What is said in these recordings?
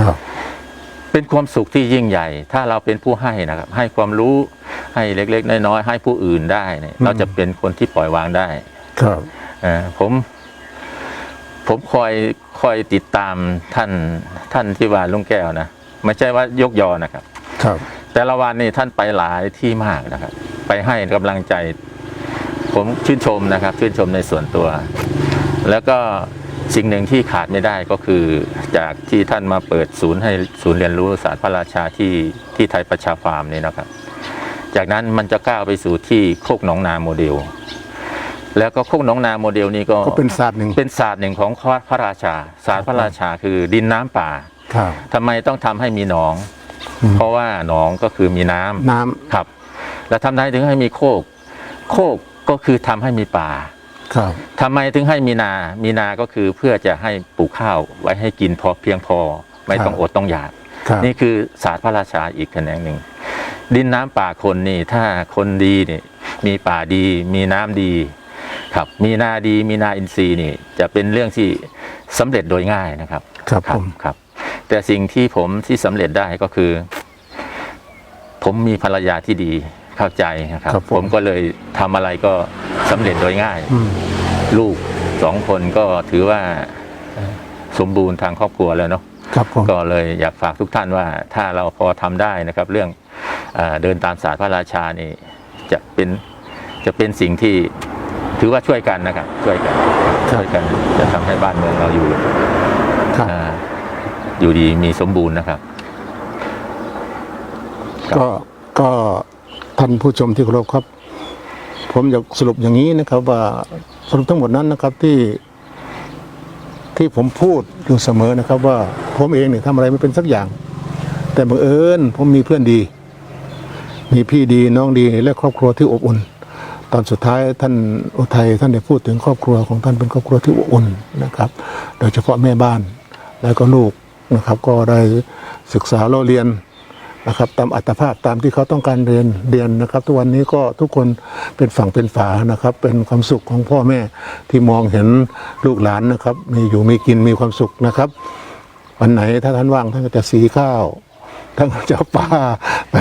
ครับ เป็นความสุขที่ยิ่งใหญ่ ถ้าเราเป็นผู้ให้นะครับ ให้ความรู้ให้เล็กๆน้อยๆให้ผู้อื่นได้เนี่ยเราจะเป็นคนที่ปล่อยวางได้ ครับเอ่อผมผมคอยคอยติดตามท่านท่านที่ว่าลุงแก้วนะไม่ใช่ว่ายกยอนะครับ ครับ แต่ละวันนี่ท่านไปหลายที่มากนะครับ ไปให้กำลังใจ ผมชื่นชมนะครับ ชื่นชมในส่วนตัว แล้วก็ สิ่งหนึ่งที่ขาดไม่ได้ก็คือจากที่ท่านมาเปิดศูนย์ให้ศูนย์เรียนรู้ศาสตร์พระราชาที่ที่ไทยประชาฟาร์มนี่นะครับ จากนั้นมันจะก้าวไปสู่ที่โคกหนองนาโมเดล แล้วก็โคกหนองนาโมเดลนี้ก็ก็เป็นศาสตร์หนึ่งเป็นศาสตร์หนึ่งของพระราชา ศาสตร์พระราชาคือดินน้ำป่าครับทำไมต้องทำให้มีหนองอืมเพราะว่าหนองก็คือมีน้ำน้ำครับ แล้วทำไมถึงให้มีโคก โคกก็คือทำให้มีป่า ครับทำไมถึงให้มีนา มีนาก็คือเพื่อจะให้ปลูกข้าวไว้ให้กินพอเพียงพอ ไม่ต้องอดต้องอยากครับนี่คือศาสตร์พระราชาอีกแขนงหนึ่ง ดินน้ำป่าคนนี่ถ้าคนดีนี่มีป่าดีมีน้ำดีครับมีนาดีมีนาอินทรีย์นี่จะเป็นเรื่องที่สำเร็จโดยง่ายนะครับ ครับผมครับ แต่สิ่งที่ผมที่สำเร็จได้ก็คือ ผมมีภรรยาที่ดี เข้าใจนะครับ ครับผมผมก็เลยทำอะไรก็สำเร็จโดยง่าย อืม ลูกสองคนก็ถือว่าสมบูรณ์ทางครอบครัวแล้วเนาะ ครับผม ก็เลยอยากฝากทุกท่านว่าถ้าเราพอทำได้นะครับ เรื่องเออเดินตามศาสตร์พระราชานี่จะเป็นจะเป็นสิ่งที่ถือว่าช่วยกันนะครับ ช่วยกันช่วยกันจะทำให้บ้านเมืองเราอยู่ครับ อ่าอยู่ดีมีสมบูรณ์นะครับ ครับ ก็ก็ ท่านผู้ชมที่เคารพครับ ผมอยากสรุปอย่างนี้นะครับว่าสรุปทั้งหมดนั้นนะครับที่ที่ผมพูดอยู่เสมอนะครับ ว่าผมเองเนี่ยทำอะไรไม่เป็นสักอย่าง แต่บังเอิญผมมีเพื่อนดี มีพี่ดีน้องดีและครอบครัวที่อบอุ่น ตอนสุดท้ายท่านอุทัยท่านได้พูดถึงครอบครัวของท่านเป็นครอบครัวที่อบอุ่นนะครับ โดยเฉพาะแม่บ้านแล้วก็ลูกนะครับ ก็ได้ศึกษาเล่าเรียน นะครับตามอัตภาพตามที่เขาต้องการเรียนเรียนนะครับทุกวันนี้ก็ทุกคนเป็นฝั่งเป็นฝานะครับ เป็นความสุขของพ่อแม่ที่มองเห็นลูกหลานนะครับ มีอยู่มีกินมีความสุขนะครับ วันไหนถ้าท่านว่างท่านก็จะสีข้าวท่านก็จะปลาไป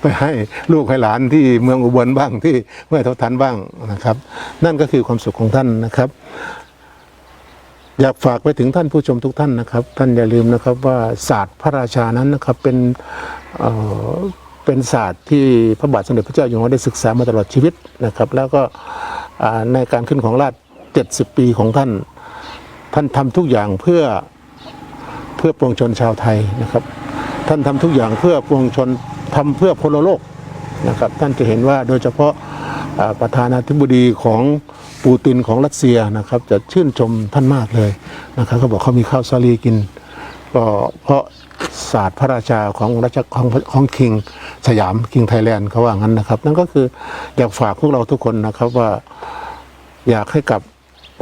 ไปให้ลูกให้หลานที่เมืองอุบลบ้างที่เมื่อเท่าทันบ้างนะครับ นั่นก็คือความสุขของท่านนะครับอยากฝากไปถึงท่านผู้ชมทุกท่านนะครับ ท่านอย่าลืมนะครับว่าศาสตร์พระราชานั้นนะครับเป็น เป็นศาสตร์ที่พระบาทสมเด็จพระเจ้าอยู่หัวได้ศึกษามาตลอดชีวิตนะครับ แล้วก็ในการขึ้นของราช70 ปีของท่าน ท่านทำทุกอย่างเพื่อเพื่อปวงชนชาวไทยนะครับ ท่านทำทุกอย่างเพื่อปวงชนทำเพื่อพลโลกนะครับ ท่านจะเห็นว่าโดยเฉพาะประธานาธิบดีของปูตินของรัสเซียนะครับ จะชื่นชมท่านมากเลยนะครับเขาบอกเขามีข้าวซาลีกินก็เพราะ ศาสตร์พระราชาของรัชของของคิงสยามคิงไทยแลนด์เขาว่างั้นนะครับ นั่นก็คืออยากฝากพวกเราทุกคนนะครับว่าอยากให้กลับ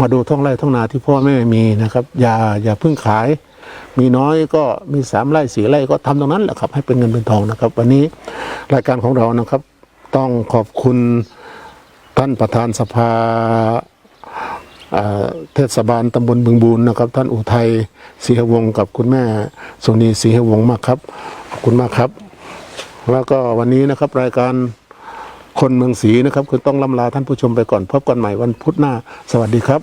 มาดูท้องไร่ท้องนาที่พ่อแม่มีนะครับ อย่าอย่าเพิ่งขาย มีน้อยก็มีสามไร่สี่ไร่ก็ทำตรงนั้นแหละครับ ให้เป็นเงินเป็นทองนะครับ วันนี้รายการของเรานะครับ ต้องขอบคุณท่านประธานสภา เทศบาลตำบลบึงบูรณ์นะครับ ท่านอุทัยศรีหวงกับคุณแม่สุนีศรีหวงมากครับขอบคุณมากครับ แล้วก็วันนี้นะครับรายการคนเมืองศรีนะครับคือต้องล่ำลาท่านผู้ชมไปก่อนพบกันใหม่วันพุธหน้า สวัสดีครับ